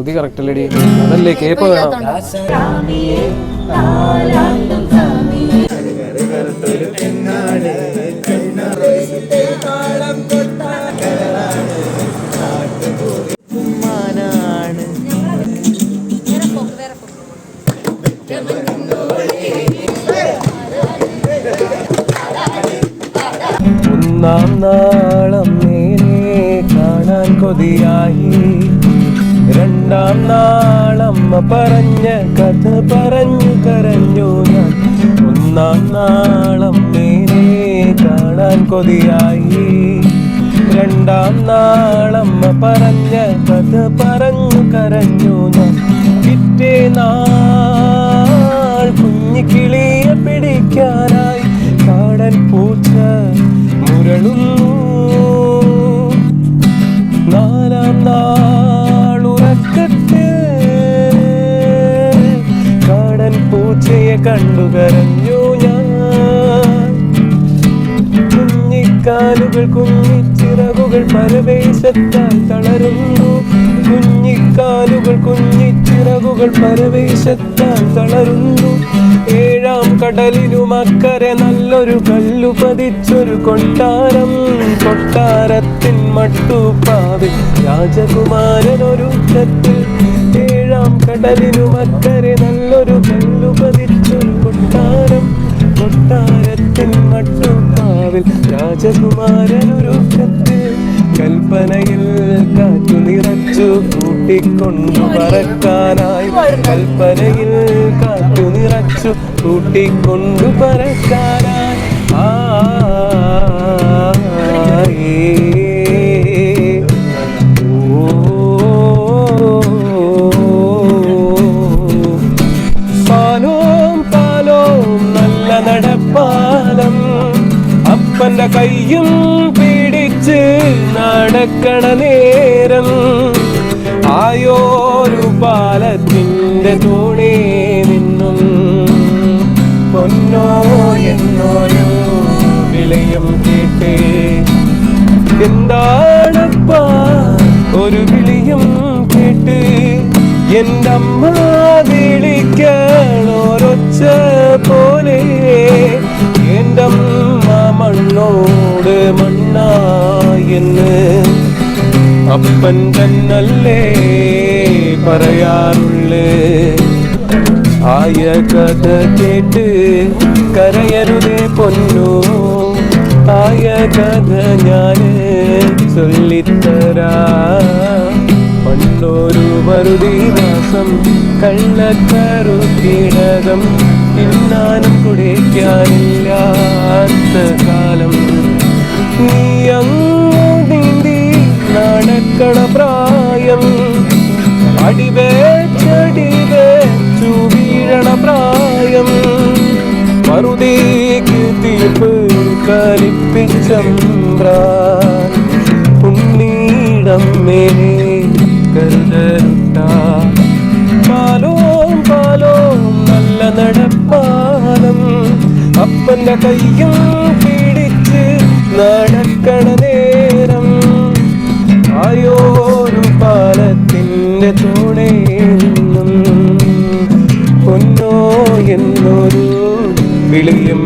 ശ്രുതി correct അല്ലേ അതല്ലേ Cape വേണം. ഒന്നാം നാളം നേരെ കാണാൻ കൊതിയായി. രണ്ടാം നാളമ്മ പറഞ്ഞ കഥ പറഞ്ഞു കരഞ്ഞു ഞാൻ. ഒന്നാം നാളം നേരെ കാണാൻ കൊതിയായി. രണ്ടാം നാളമ്മ പറഞ്ഞ കഥ പറഞ്ഞു കരഞ്ഞു ഞാൻ. പിറ്റേ നാൾ കരഞ്ഞു ഞാൻ. കുഞ്ഞിക്കാലുകൾ കുഞ്ഞിച്ചിറകുകൾ പരവേശത്താൽ തളരുന്നു. കുഞ്ഞിക്കാലുകൾ കുഞ്ഞിച്ചിറകുകൾ പരവേശത്താൽ തളരുന്നു. ഏഴാം കടലിലും അക്കരെ നല്ലൊരു കല്ലു പതിച്ചൊരു കൊട്ടാരം. കൊട്ടാരത്തിൻ മട്ടുപ്പാവിൽ രാജകുമാരൻ ഒരു ഏഴാം കടലിനും അക്കരെ നല്ലൊരു കല്ലു കൊട്ടാരത്തിൻ മട്ടുപ്പാവിൽ രാജകുമാരനൊരു കത്ത് കൽപ്പനയിൽ കാറ്റു നിറച്ചു കൂട്ടിക്കൊണ്ടു പറക്കാനായി കൽപ്പനയിൽ കാറ്റു നിറച്ചു കൂട്ടിക്കൊണ്ടു പറക്കാനായി. ആ. കയ്യും പിടിച്ച് നടക്കണ നേരം ആയോരു പാലത്തിന്റെ തോണേ നിന്നും പൊന്നോ എന്നോരോ വിളയും കേട്ടേ എന്താണപ്പാ ഒരു വിളിയും കേട്ട് എന്റെ അമ്മ അപ്പൻ തന്നല്ലേ പറയാറുള്ളേ? ആയ കഥ കേട്ട് കരയരുതേ പൊന്നു? ആയ കഥ ഞാൻ ചൊല്ലിത്തരാ. പണ്ടൊരു മറുതി മാസം കള്ളക്കറുക്കിടകം തിന്നാനും കുടിക്കാനില്ലാത്ത അടിവേച്ചടിവേച്ചു വീഴണ പ്രായം. മറുതേക്ക് തീർപ്പ് കലിപ്പിച്ചമ്പ്രാൻ ഉണ്ണീടമ്മേ കരുതരുട്ട. പാലോം നല്ല നടപ്പാലം. അപ്പന്റെ കയ്യും പിടിച്ച് നടക്കണ ഹൃദയത്തോടെ എന്നൊരു വിളിയും